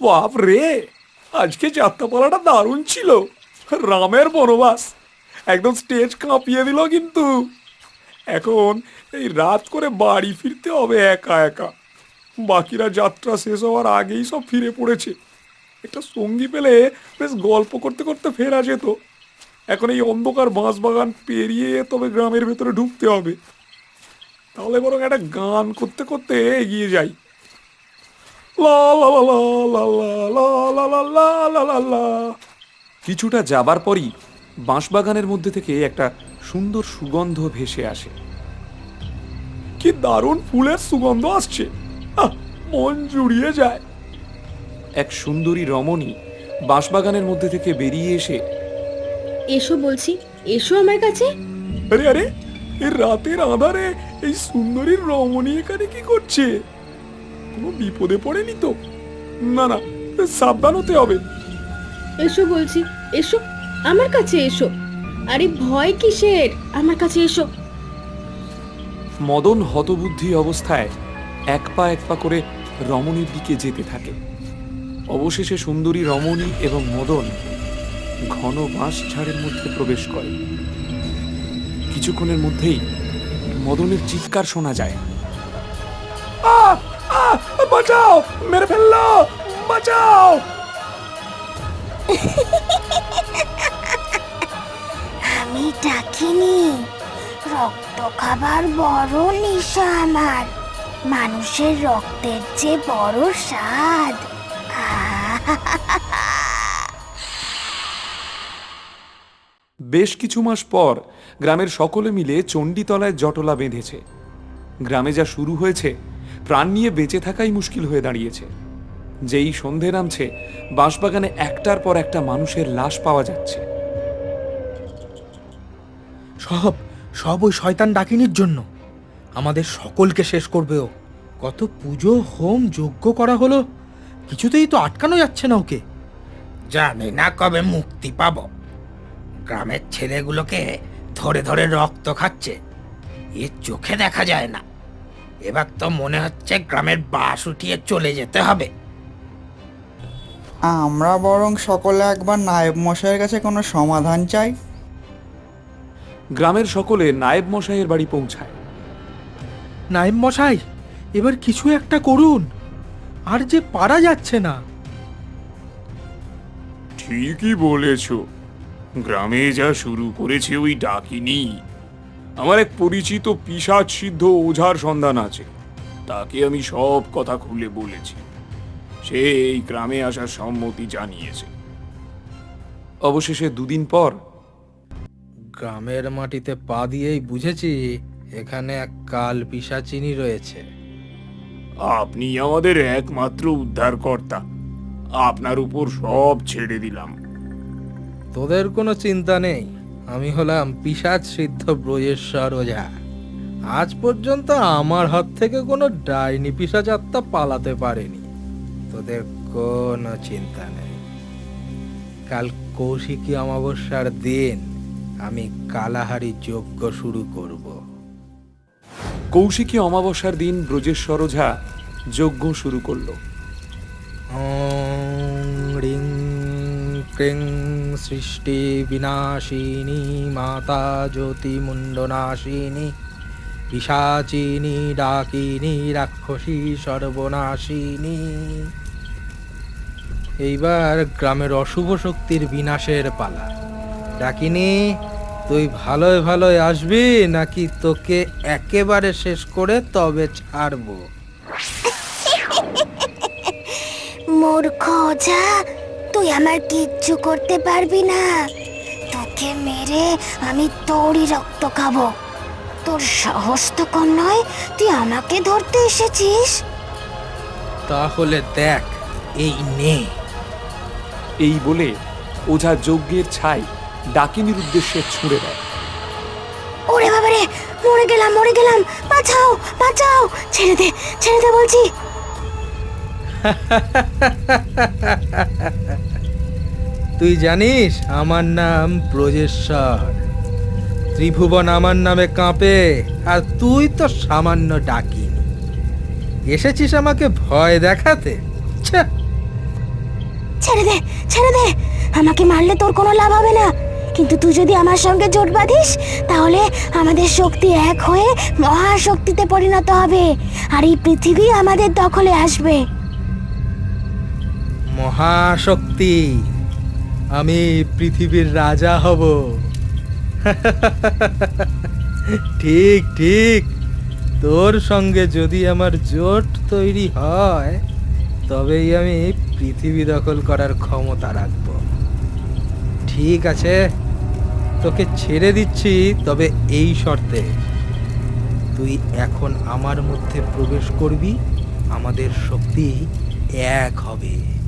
বাপ রে আজকে যাত্রাপালাটা দারুণ ছিল। রামের বনবাস। একদম স্টেজ কাঁপিয়ে দিল কিন্তু। এখন এই রাত করে বাড়ি ফিরতে হবে একা একা। বাকিরা যাত্রা শেষ হওয়ার আগেই সব ফিরে পড়েছে। একটা সঙ্গী পেলে বেশ গল্প করতে করতে ফেরা যেত। এখন এই অন্ধকার বাঁশবাগান পেরিয়ে তবে গ্রামের ভেতরে ঢুকতে হবে। তাহলে বরং একটা গান করতে করতে এগিয়ে যাই। কিছুটা যাবার পরই বাঁশবাগানের মধ্যে থেকে একটা সুন্দর সুগন্ধ ভেসে আসে কি দারুণ ফুলের সুগন্ধ আসছে আহ, মন জুড়িয়ে যায় এক সুন্দরী রমণী বাঁশবাগানের মধ্যে থেকে বেরিয়ে এসে এসো বলছি এসো আমার কাছে আরে আরে এই রাতের আধারে এই সুন্দরী রমণী এখানে কি করছে কোনো বিপদে পড়েনি তো? না না সাবধান হতে হবে। এসো বলছি এসো আমার কাছে এসো। আরে ভয় কিসের? আমার কাছে এসো। মদন হতবুদ্ধি অবস্থায় এক পা এক পা করে রমণীর দিকে যেতে থাকে। অবশেষে সুন্দরী রমণী এবং মদন ঘন বাঁশ ঝাড়ের মধ্যে প্রবেশ করে। কিছুক্ষণের মধ্যেই মদনের চিৎকার শোনা যায়! বাঁচাও মেরে ফেলল বাঁচাও। আমি ডাকিনি রক্ত খাবার বড় নেশা আমার। মানুষের রক্তের যে বড় স্বাদ। আহ! বেশ কিছু মাস পর গ্রামের সকলে মিলে চণ্ডীতলায় জটলা বেঁধেছে। গ্রামে যা শুরু হয়েছে প্রাণ নিয়ে বেঁচে থাকাই মুশকিল হয়ে দাঁড়িয়েছে। যেই সন্ধে নামছে বাঁশবাগানে একটার পর একটা মানুষের লাশ পাওয়া যাচ্ছে। সব সব ওই শয়তান ডাকিনির জন্য। আমাদের সকলকে শেষ করবে ও। কত পুজো হোম যজ্ঞ করা হলো। কিছুতেই তো আটকানো যাচ্ছে না ওকে। জানি না কবে মুক্তি পাবো। গ্রামের ছেলেগুলোকে ধরে ধরে রক্ত খাচ্ছে। এ চোখে দেখা যায় না। এবার তো মনে হচ্ছে গ্রামের বাস উঠিয়ে চলে যেতে হবে। আমরা বরং সকলে একবার নায়েব মশাইয়ের কাছে কোনো সমাধান চাই। গ্রামের সকলে নায়েব মশাইয়ের বাড়ি পৌঁছায়। নায়েব মশাই এবার কিছু একটা করুন। আর যে পারা যাচ্ছে না। ঠিকই বলেছ। গ্রামে যা শুরু করেছে ওই ডাকিনি। আমার এক পরিচিত পিসাচ সিদ্ধ ওঝার সন্ধান আছে। তাকে আমি সব কথা খুলে বলেছি। সে এই গ্রামে আসার সম্মতি জানিয়েছে। অবশেষে দুদিন পর গ্রামের মাটিতে পা দিয়েই বুঝেছি এখানে এক কাল পিসাচিনি রয়েছে। আপনি আমাদের একমাত্র উদ্ধারকর্তা। আপনার উপর সব ছেড়ে দিলাম। তোদের কোনো চিন্তা নেই। আমি হলাম পিসাচ সিদ্ধ ব্রজেশ্বর ওঝা আজ পর্যন্ত আমার হাত থেকে কোনো ডাইনি পিসাচ আত্মা পালাতে পারেনি। তোদের কোনো চিন্তা নেই। কাল কৌশিকী অমাবস্যার দিন আমি কালাহারি যজ্ঞ শুরু করব। কৌশিকী অমাবস্যার দিন ব্রজেশ্বর ওঝা যজ্ঞ শুরু করল। রিং ক্রিং সৃষ্টি বিনাশিনী মাতা জ্যোতি মুন্ডনাশিনী পিসাচিনী ডাকিনী রাক্ষসী সর্বনাশিনী এইবার গ্রামের অশুভ শক্তির বিনাশের পালা। ডাকিনি, তুই ভালোই ভালোই আসবি নাকি তোকে একেবারে শেষ করে তবে ছাড়বো? মূর্খ ওঝা তুই আমার কিচ্ছু করতে পারবি না। তোকে মেরে আমি তোরই রক্ত খাব। তোর সাহস তো কম নয় তুই আমাকে ধরতে এসেছিস। তাহলে দেখ এই নে। এই বলে ওঝা যজ্ঞের ছাই ডাকিনীর উদ্দেশ্যে ছুঁড়ে দেয়। ওরে বাবারে মরে গেলাম মরে গেলাম। বাঁচাও বাঁচাও। ছেড়ে দে ছেড়ে দে বলছি। তুই জানিস আমার নাম ব্রজেশ্বর। ত্রিভুবন আমার নামে কাঁপে, আর তুই তো সামান্য ডাকিনি। এসেছিস আমাকে ভয় দেখাতে? ছেড়ে দে ছেড়ে দে। আমাকে মারলে তোর কোনো লাভ হবে না। কিন্তু তুই যদি আমার সঙ্গে জোট বাঁধিস, তাহলে আমাদের শক্তি এক হয়ে মহাশক্তিতে পরিণত হবে। আর এই পৃথিবী আমাদের দখলে আসবে। মহাশক্তি, আমি পৃথিবীর রাজা হব। ঠিক ঠিক। তোর সঙ্গে যদি আমার জোট তৈরি হয়, তবেই আমি পৃথিবী দখল করার ক্ষমতা রাখব। ঠিক আছে, তোকে ছেড়ে দিচ্ছি, তবে এই শর্তে। তুই এখন আমার মধ্যে প্রবেশ করবি, আমাদের শক্তি এক হবে।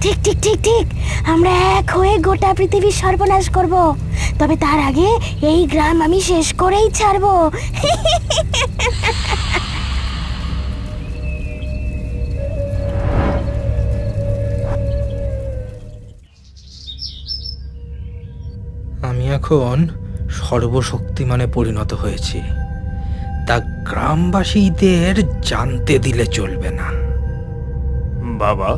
ঠিক ঠিক ঠিক ঠিক। আমরা এক হয়ে গোটা পৃথিবীর সর্বনাশ করব। তবে তার আগে এই গ্রাম আমি শেষ করেই ছাড়বো। আমি এখন সর্বশক্তিমানে পরিণত হয়েছি। তা গ্রামবাসীদের জানতে দিলে চলবে না। বাবা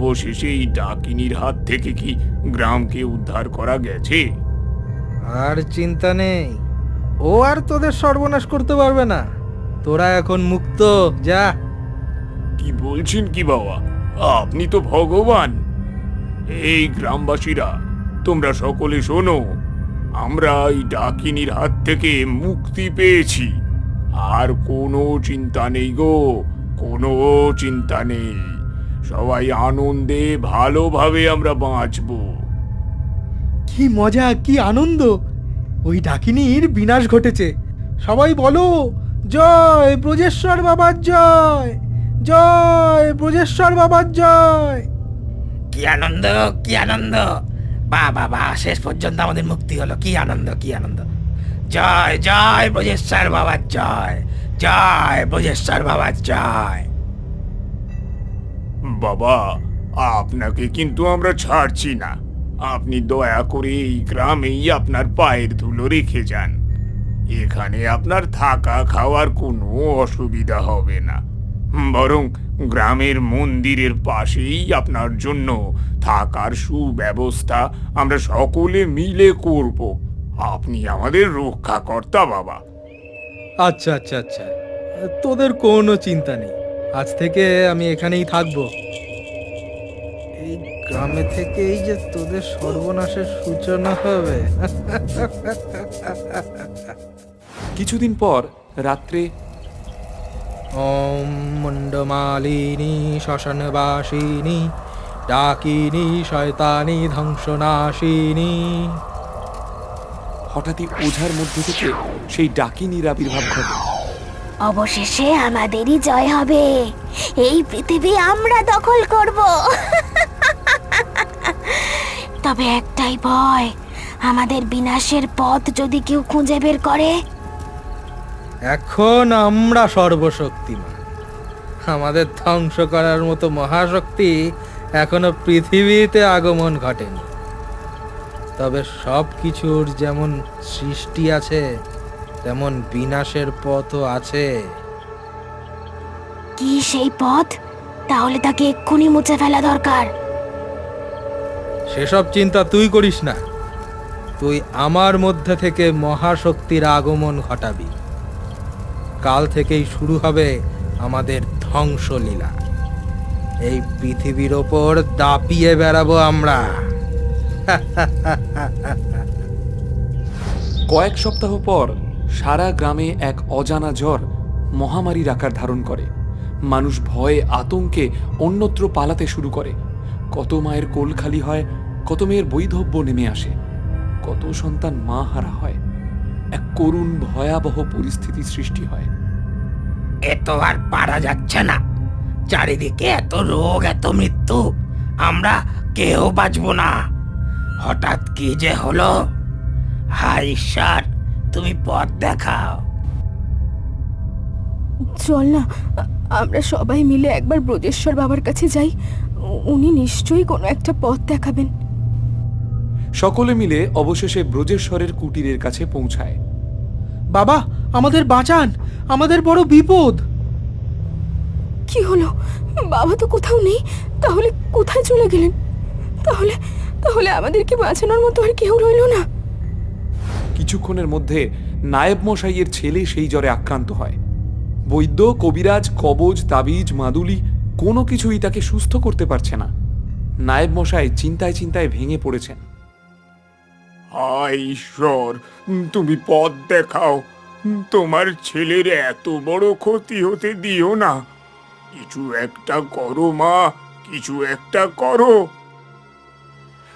অবশেষে এই ডাকিনীর হাত থেকে কি গ্রামকে উদ্ধার করা গেছে? আর চিন্তা নেই। ও আর তোদের সর্বনাশ করতে পারবে না। তোরা এখন মুক্ত যা। কি বলছেন কি বাবা? আপনি তো ভগবান। এই গ্রামবাসীরা তোমরা সকলে শোনো আমরা এই ডাকিনীর হাত থেকে মুক্তি পেয়েছি। আর কোনো চিন্তা নেই গো কোনো চিন্তা নেই। সবাই আনন্দে ভালোভাবে আমরা বাঁচবো। কি মজা কি আনন্দ। ওই ডাকিনীর বিনাশ ঘটেছে। সবাই বলো জয় ব্রজেশ্বর বাবার জয়! জয় ব্রজেশ্বর বাবার জয়! কি আনন্দ কি আনন্দ! বা বাবা শেষ পর্যন্ত আমাদের মুক্তি হলো। কি আনন্দ কি আনন্দ! জয় জয় ব্রজেশ্বর বাবার জয়! জয় ব্রজেশ্বর বাবার জয়! বাবা, আপনাকে কিন্তু আমরা ছাড়ছি না। আপনি দয়া করে এই গ্রামেই আপনার পায়ের ধুলো রেখে যান। এখানে আপনার থাকা খাওয়ার কোনো অসুবিধা হবে না। বরং গ্রামের মন্দিরের পাশেই আপনার জন্য থাকার সুব্যবস্থা আমরা সকলে মিলে করব। আপনি আমাদের রক্ষাকর্তা, বাবা। আচ্ছা আচ্ছা আচ্ছা। তোদের কোনো চিন্তা নেই। আজ থেকে আমি এখানেই থাকব। এই গ্রামে থেকেই যে তোদের সর্বনাশের সূচনা হবে। কিছুদিন পর রাত্রে ওম মুন্ডমালিনী শ্মশানবাসিনী ডাকিনী শয়তানি ধ্বংসনাশিনী। হঠাৎই ওঝার মধ্যে থেকে সেই ডাকিনীর আবির্ভাব ঘটে। অবশেষে আমাদেরই জয় হবে। এই পৃথিবী আমরা দখল করব। তবে একটাই ভয়, আমাদের বিনাশের পথ যদি কেউ খুঁজে বের করে? এখন আমরা সর্বশক্তিমান। আমাদের ধ্বংস করার মতো মহাশক্তি এখনও পৃথিবীতে আগমন ঘটেনি। তবে সব কিছুর যেমন সৃষ্টি আছে তেমন বিনাশের পথও আছে। কি সেই পথ? তাহলে তাকে এক্ষুনি মুছে ফেলা দরকার। সেসব চিন্তা তুই করিস না। তুই আমার মধ্যে থেকে মহাশক্তির আগমন ঘটাবি। কাল থেকেই শুরু হবে আমাদের ধ্বংসলীলা। এই পৃথিবীর ওপর দাপিয়ে বেড়াবো আমরা। কয়েক সপ্তাহ পর সারা গ্রামে এক অজানা জ্বর মহামারীর আকার ধারণ করে। মানুষ ভয়ে আতঙ্কে অন্যত্র পালাতে শুরু করে। কত মায়ের কোল খালি হয়, কত মেয়ের বৈধব্য নেমে আসে। কত সন্তান মা হারা হয়। এক করুণ ভয়াবহ পরিস্থিতি সৃষ্টি হয়। এত আর পারা যাচ্ছে না। চারিদিকে এত রোগ, এত মৃত্যু। আমরা কেউ বাঁচবো না। হঠাৎ কি যে হলো? হাই ঈশ্বর! তুমি পথ দেখাও। চল না আমরা সবাই মিলে একবার ব্রজেশ্বর বাবার কাছে যাই। উনি নিশ্চয়ই কোনো একটা পথ দেখাবেন। সকলে মিলে অবশেষে ব্রজেশ্বরের কুটিরের কাছে পৌঁছায়। বাবা আমাদের বাঁচান আমাদের বড় বিপদ। কি হলো? বাবা তো কোথাও নেই তাহলে কোথায় চলে গেলেন? তাহলে তাহলে আমাদেরকে বাঁচানোর মতো আর কেউ রইল না। কিছুক্ষণের মধ্যে নায়েব মশাইয়ের ছেলে সেই জ্বরে আক্রান্ত হয়। বৈদ্য কবিরাজ কবজ তাবিজ মাদুলি কোনো কিছুই তাকে সুস্থ করতে পারছে না। নায়েব মশাই চিন্তায় চিন্তায় ভেঙে পড়েছেন। হায় ঈশ্বর তুমি পথ দেখাও। তোমার ছেলের এত বড় ক্ষতি হতে দিও না। কিছু একটা করো মা কিছু একটা করো।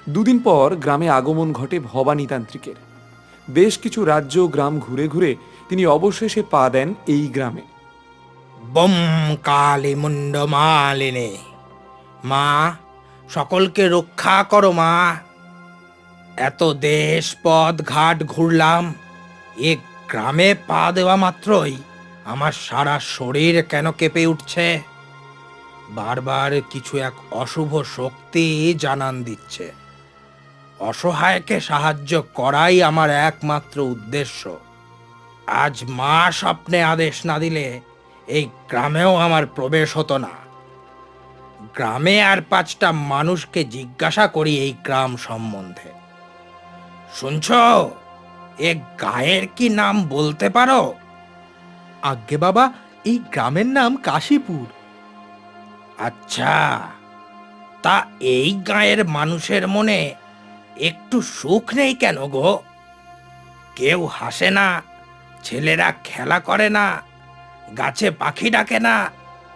দুদিন পর গ্রামে আগমন ঘটে ভবানী তান্ত্রিকের বেশ কিছু রাজ্য গ্রাম ঘুরে ঘুরে তিনি অবশেষে পা দেন এই গ্রামে। বম কালী মুন্ড মালিনে, মা, সকলকে রক্ষা করো মা। এত দেশ পথ ঘাট ঘুরলাম, এ গ্রামে পা দেওয়া মাত্রই আমার সারা শরীর কেন কেঁপে উঠছে? বারবার কিছু এক অশুভ শক্তি জানান দিচ্ছে। অসহায়কে সাহায্য করাই আমার একমাত্র উদ্দেশ্য। আজ মা স্বপ্নে আদেশ না দিলে এই গ্রামেও আমার প্রবেশ হতো না। গ্রামে আর পাঁচটা মানুষকে জিজ্ঞাসা করি এই গ্রাম সম্বন্ধে। শুনছ, এ গায়ের কি নাম বলতে পারো? আজ্ঞে বাবা, এই গ্রামের নাম কাশীপুর। আচ্ছা তা এই গায়ের মানুষের মনে একটু সুখ নেই কেন গো? কেউ হাসে না ছেলেরা খেলা করে না গাছে পাখি ডাকে না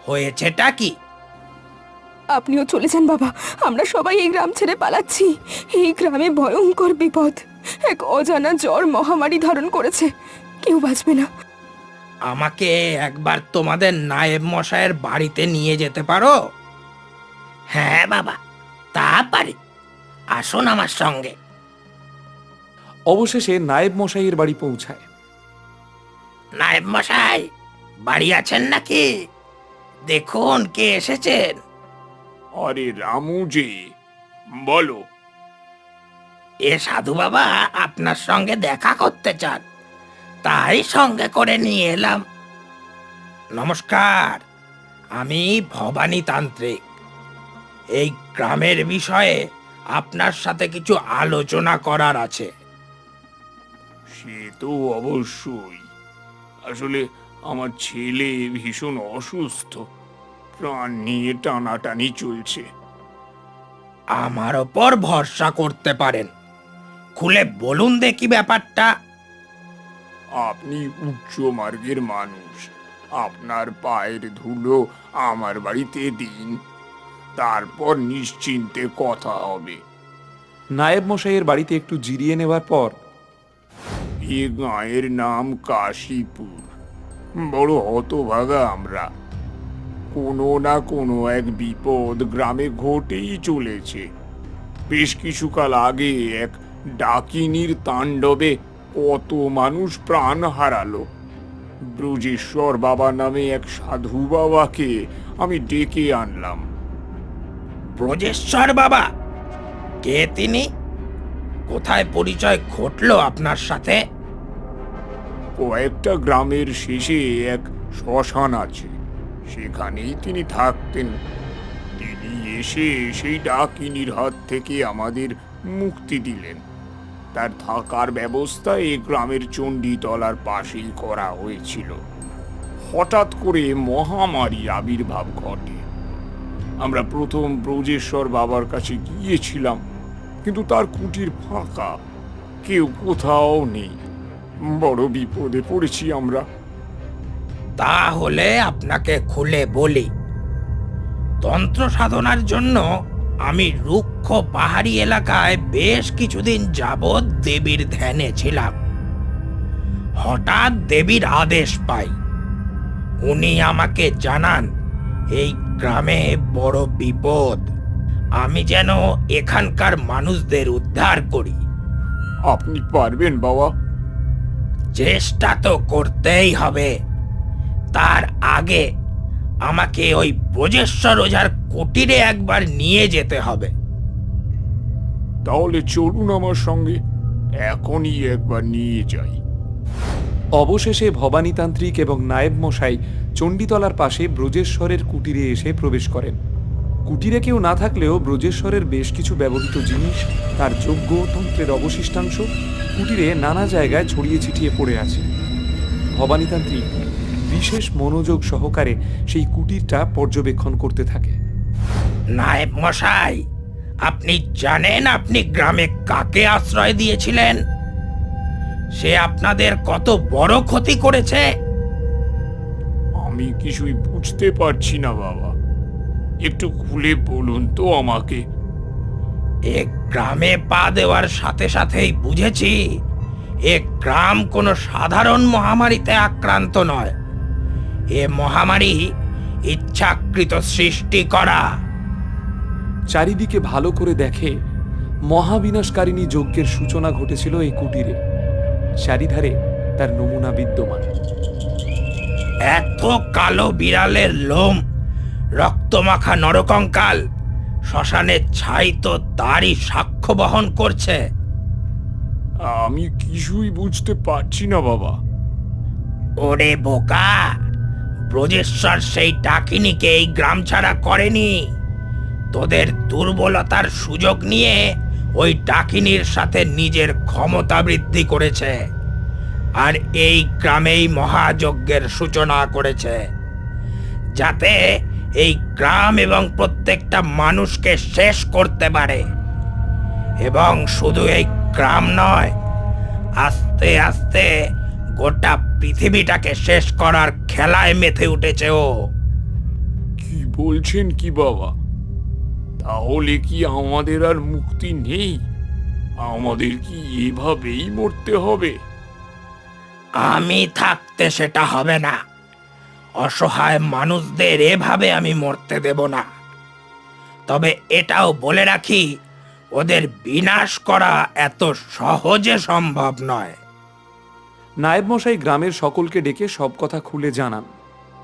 হয়েছেটা কি? আপনিও চলে যান বাবা আমরা সবাই এই গ্রাম ছেড়ে পালাচ্ছি। এই গ্রামে ভয়ঙ্কর বিপদ এক অজানা জ্বর মহামারী ধারণ করেছে কেউ বাঁচবে না। আমাকে একবার তোমাদের নায়েব মশায়ের বাড়িতে নিয়ে যেতে পারো? হ্যাঁ বাবা তা পারি। আসুন আমার সঙ্গে। অবশেষে নায়েব মশাইয়ের বাড়ি পৌঁছায়। নায়েব মশাই বাড়ি আছেন নাকি? দেখুন কে এসেছেন। আরে রামুজি বলো। এ সাধু বাবা আপনার সঙ্গে দেখা করতে চান। তাই সঙ্গে করে নিয়ে এলাম। নমস্কার আমি ভবানী তান্ত্রিক এই গ্রামের বিষয়ে আপনার সাথে কিছু আলোচনা করার আছে। সে তো অবশ্যই। আসলে আমার ছেলে ভীষণ অসুস্থ। প্রাণ নিয়ে টানাটানি চলছে। আমার ওপর ভরসা করতে পারেন। খুলে বলুন দেখি ব্যাপারটা। আপনি উচ্চ মার্গের মানুষ। আপনার পায়ের ধুলো আমার বাড়িতে দিন। তারপর নিশ্চিন্তে কথা হবে। নায়েব মশাইয়ের বাড়িতে একটু জিরিয়ে নেবার পর এ গাঁয়ের নাম কাশীপুর। বড় হতভাগা আমরা। কোনো না কোনো এক বিপদ গ্রামে ঘটেই চলেছে। বেশ কিছুকাল আগে এক ডাকিনীর তাণ্ডবে কত মানুষ প্রাণ হারালো। ব্রজেশ্বর বাবা নামে এক সাধু বাবাকে আমি ডেকে আনলাম। ব্রজেশ্বর বাবা। কে তিনি? কোথায় পরিচয় ঘটলো আপনার সাথে? কয়েকটা গ্রামের শেষে এক শ্মশান আছে। সেখানেই তিনি থাকতেন। তিনি এসে সেই ডাকিনীর হাত থেকে আমাদের মুক্তি দিলেন। তার থাকার ব্যবস্থা এই গ্রামের চণ্ডীতলার পাশেই করা হয়েছিল। হঠাৎ করে মহামারী আবির্ভাব ঘটে। আমরা প্রথম ব্রজেশ্বর বাবার কাছে গিয়েছিলাম, কিন্তু তার কুটির ফাঁকা, কেউ কোথাও নেই। বড় বিপদে পড়েছি আমরা। তাহলে আপনাকে খুলে বলি, তন্ত্র সাধনার জন্য আমি রুক্ষ পাহাড়ি এলাকায় বেশ কিছুদিন যাবৎ দেবীর ধ্যানে ছিলাম। হঠাৎ দেবীর আদেশ পাই। উনি আমাকে জানান, এই গ্রামে বড় বিপদ। আমি যেন এখানকার মানুষদের উদ্ধার করি। আপনি পারবেন বাবা। চেষ্টা তো করতেই হবে। তার আগে আমাকে ওই ব্রজেশ্বর ওঝার কুটিরে একবার নিয়ে যেতে হবে। তাহলে চলুন আমার সঙ্গে। এখনই একবার নিয়ে যাই। অবশেষে ভবানীতান্ত্রিক এবং নায়েব মশাই চণ্ডীতলার পাশে ব্রজেশ্বরের কুটিরে এসে প্রবেশ করেন। কুটিরে কেউ না থাকলেও ব্রজেশ্বরের বেশ কিছু ব্যবহৃত জিনিস, তার যজ্ঞ, তন্ত্রের অবশিষ্টাংশ কুটিরে নানা জায়গায় ছড়িয়ে ছিটিয়ে পড়ে আছে। ভবানীতান্ত্রিক বিশেষ মনোযোগ সহকারে সেই কুটিরটা পর্যবেক্ষণ করতে থাকে। নায়েব মশাই আপনি জানেন আপনি গ্রামে কাকে আশ্রয় দিয়েছিলেন? সে আপনাদের কত বড় ক্ষতি করেছে? আমি কিছুই বুঝতে পারছি না বাবা। একটু খুলে বলুন তো আমাকে। এ গ্রামে পা দেওয়ার সাথে সাথেই বুঝেছি এ গ্রাম কোনো সাধারণ মহামারীতে আক্রান্ত নয়। এ মহামারী ইচ্ছাকৃত সৃষ্টি করা। চারিদিকে ভালো করে দেখে মহাবিনাশকারিণী যজ্ঞের সূচনা ঘটেছিল এই কুটিরে। চারিধারে তার নমুনা বিদ্যমান। এত কালো বিড়ালের লোম রক্তমাখা নরকঙ্কাল শ্মশানের ছাই তো তারই সাক্ষ্য বহন করছে। আমি কিছুই বুঝতে পারছি না বাবা। ওরে বোকা ব্রজেশ্বর সেই ডাকিনীকে এই গ্রাম ছাড়া করেনি। তোদের দুর্বলতার সুযোগ নিয়ে ওই ডাকিনীর সাথে নিজের ক্ষমতা বৃদ্ধি করেছে আর এই গ্রামেই মহাযজ্ঞের সূচনা করেছে। যাতে এই গ্রাম এবং প্রত্যেকটা মানুষকে শেষ করতে পারে। এবং শুধু এই গ্রাম নয়, আস্তে আস্তে গোটা পৃথিবীটাকে শেষ করার খেলায় মেতে উঠেছে ও। কি বলছেন কি বাবা? তাহলে কি আমাদের আর মুক্তি নেই? আমাদের কি এভাবেই মরতে হবে? আমি থাকতে সেটা হবে না। অসহায় মানুষদের এভাবে আমি মরতে দেব না। তবে এটাও বলে রাখি ওদের বিনাশ করা এত সহজে সম্ভব নয়। নায়েব মশাই গ্রামের সকলকে ডেকে সব কথা খুলে জানান।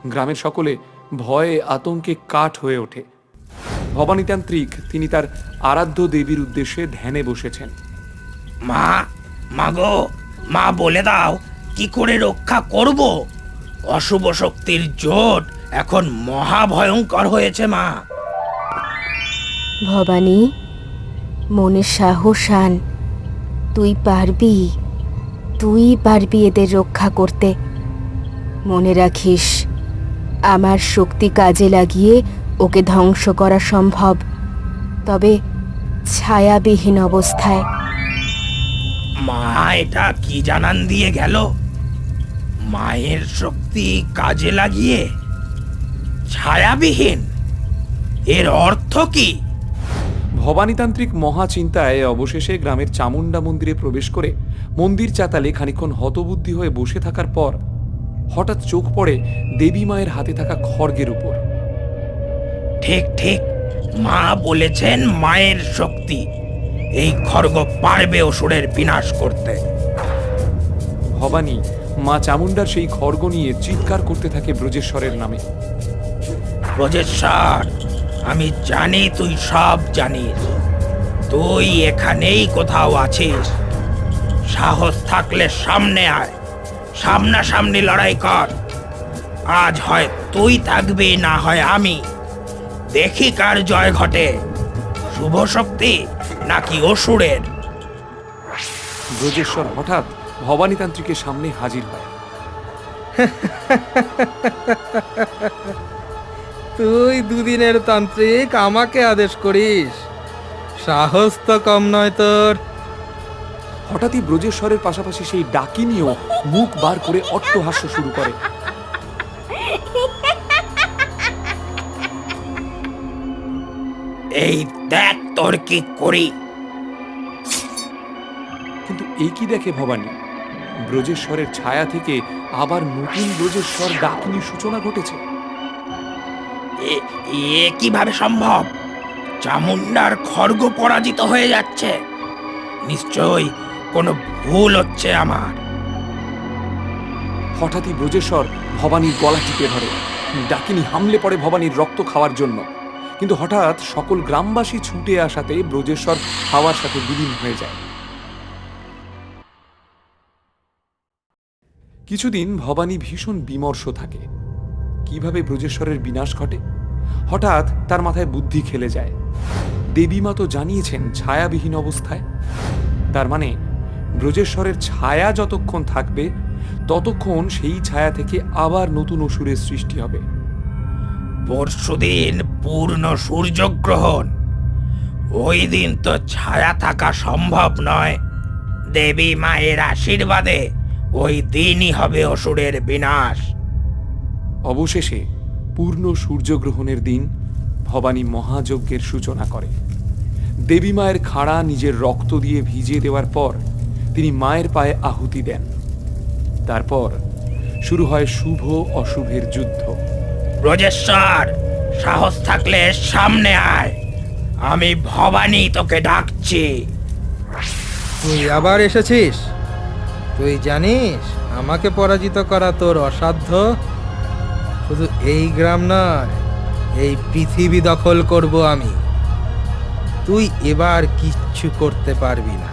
গ্রামের সকলে ভয়ে আতঙ্কে কাঠ হয়ে ওঠে। ভবানীতান্ত্রিক তিনি তার আরাধ্য দেবীর উদ্দেশ্যে ধ্যানে বসেছেন। মা মাগো মা বলে দাও কি করে রক্ষা করব? অশুভ শক্তির জোট এখন মহা ভয়ঙ্কর হয়েছে মা। ভবানী মনে সাহস আন। তুই পারবি তুই পারবি এদের রক্ষা করতে। মনে রাখিস আমার শক্তি কাজে লাগিয়ে ওকে ধ্বংস করা সম্ভব তবে ছায়াবিহীন অবস্থায়। মা এটা কি জানান দিয়ে গেল? মায়ের শক্তি কাজে লাগিয়ে? ছায়াবিহীন? এর অর্থ কি? ভবানীতান্ত্রিক মহা চিন্তায় অবশেষে গ্রামের চামুন্ডা মন্দিরে প্রবেশ করে মন্দির চাতালে খানিক্ষণ হতবুদ্ধি হয়ে বসে থাকার পর হঠাৎ চোখ পড়ে দেবী মায়ের হাতে থাকা খড়গের উপর। ঠিক ঠিক। মা বলেছেন মায়ের শক্তি। এই খর্গ পারবে অসুরের বিনাশ করতে। ভবানী মা চামুন্ডার সেই খড়গ নিয়ে চিৎকার করতে থাকে ব্রজেশ্বরের নামে। ব্রজেশ্বর আমি জানি তুই সব জানিস। তুই এখানেই কোথাও আছিস। সাহস থাকলে সামনে আয়। সামনাসামনি লড়াই কর। আজ হয় তুই থাকবি না হয় আমি। দেখি কার জয় ঘটে। শুভ শক্তি নাকি অসুরের? ব্রজেশ্বর হঠাৎ ভবানীতান্ত্রিকের সামনে হাজির হয়। তুই দুদিনের তান্ত্রিক আমাকে আদেশ করিস। সাহস তো কম নয় তোর। হঠাৎই ব্রজেশ্বরের পাশাপাশি সেই ডাকিনিও মুখ বার করে অট্টহাস্য শুরু করে। এই দেখ তোর কি করি। কিন্তু এই কি দেখে ভবানী? ব্রজেশ্বরের ছায়া থেকে আবার নতুন ব্রজেশ্বর ডাকিনীর সূচনা ঘটেছে। এ এ কীভাবে সম্ভব? চামুন্ডার খড়গ পরাজিত হয়ে যাচ্ছে। নিশ্চয়ই কোনো ভুল হচ্ছে আমার। হঠাৎই ব্রজেশ্বর ভবানীর গলা টিপে ধরে। ডাকিনী হামলে পড়ে ভবানীর রক্ত খাওয়ার জন্য। কিন্তু হঠাৎ সকল গ্রামবাসী ছুটে আসাতে ব্রজেশ্বর হাওয়ার সাথে বিলীন হয়ে যায়। কিছুদিন ভবানী ভীষণ বিমর্ষ থাকে। কীভাবে ব্রজেশ্বরের বিনাশ ঘটে? হঠাৎ তার মাথায় বুদ্ধি খেলে যায়। দেবীমা তো জানিয়েছেন ছায়াবিহীন অবস্থায়। তার মানে ব্রজেশ্বরের ছায়া যতক্ষণ থাকবে, ততক্ষণ সেই ছায়া থেকে আবার নতুন অসুরের সৃষ্টি হবে। পরশুদিন পূর্ণ সূর্যগ্রহণ। ওই দিন তো ছায়া থাকা সম্ভব নয়। দেবী মায়ের আশীর্বাদে ওই দিনই হবে অসুরের বিনাশ। অবশেষে পূর্ণ সূর্যগ্রহণের দিন ভবানী মহাযজ্ঞের সূচনা করে। দেবী মায়ের খাড়া নিজের রক্ত দিয়ে ভিজিয়ে দেওয়ার পর তিনি মায়ের পায়ে আহুতি দেন। তারপর শুরু হয় শুভ অশুভের যুদ্ধ। ব্রজেশ্বর সাহস থাকলে সামনে আয়। আমি ভবানী তোকে ডাকছি। তুই আবার এসেছিস? তুই জানিস আমাকে পরাজিত করা তোর অসাধ্য? শুধু এই গ্রাম নয় এই পৃথিবী দখল করব আমি। তুই এবার কিচ্ছু করতে পারবি না।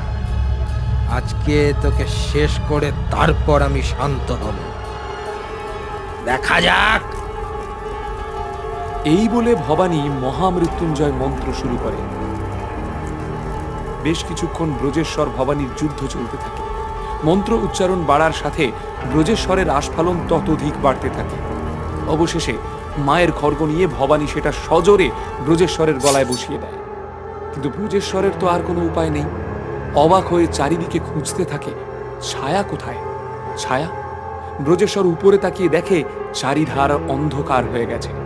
আজকে তোকে শেষ করে তারপর আমি শান্ত হব। দেখা যাক এই বলে ভবানী মহামৃত্যুঞ্জয় মন্ত্র শুরু করে বেশ কিছুক্ষণ ব্রজেশ্বর ভবানীর যুদ্ধ চলতে থাকে। মন্ত্র উচ্চারণ বাড়ার সাথে ব্রজেশ্বরের আস্ফালন ততোধিক বাড়তে থাকে। অবশেষে মায়ের খর্গ নিয়ে ভবানী সেটা সজোরে ব্রজেশ্বরের গলায় বসিয়ে দেয়। কিন্তু ব্রজেশ্বরের তো আর কোনো উপায় নেই। অবাক হয়ে চারিদিকে খুঁজতে থাকে, ছায়া কোথায়? ছায়া? ব্রজেশ্বর উপরে তাকিয়ে দেখে চারিধার অন্ধকার হয়ে গেছে।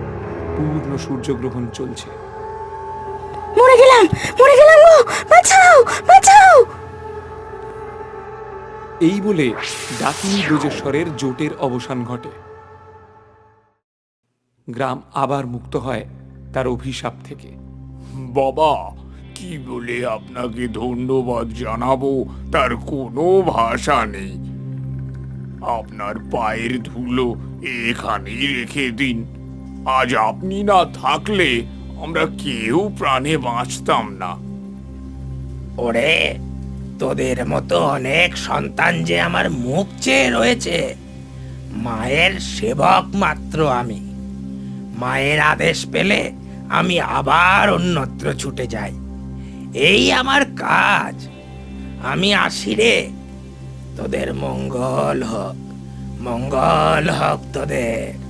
পূর্ণ সূর্যগ্রহণ চলছে। মরে গেলাম মরে গেলাম গো! বাঁচাও বাঁচাও! এই বলে ডাকিনী ব্রজেশ্বরের জোটের অবসান ঘটে। গ্রাম আবার মুক্ত হয় তার অভিশাপ থেকে। বাবা কি বলে আপনাকে ধন্যবাদ জানাব? তার কোনো ভাষা নেই। আপনার পায়ের ধুলো এখানেই রেখে দিন। আজ আপনি না থাকলে আমরা কেউ প্রাণে বাঁচতাম না। ওরে, তোদের মতো অনেক সন্তান যে আমার মুখ চেয়ে রয়েছে, মায়ের সেবক মাত্র আমি। মায়ের আদেশ পেলে আমি আবার অন্যত্র ছুটে যাই। এই আমার কাজ। আমি আসি রে তোদের মঙ্গল হোক মঙ্গল হোক তোদের।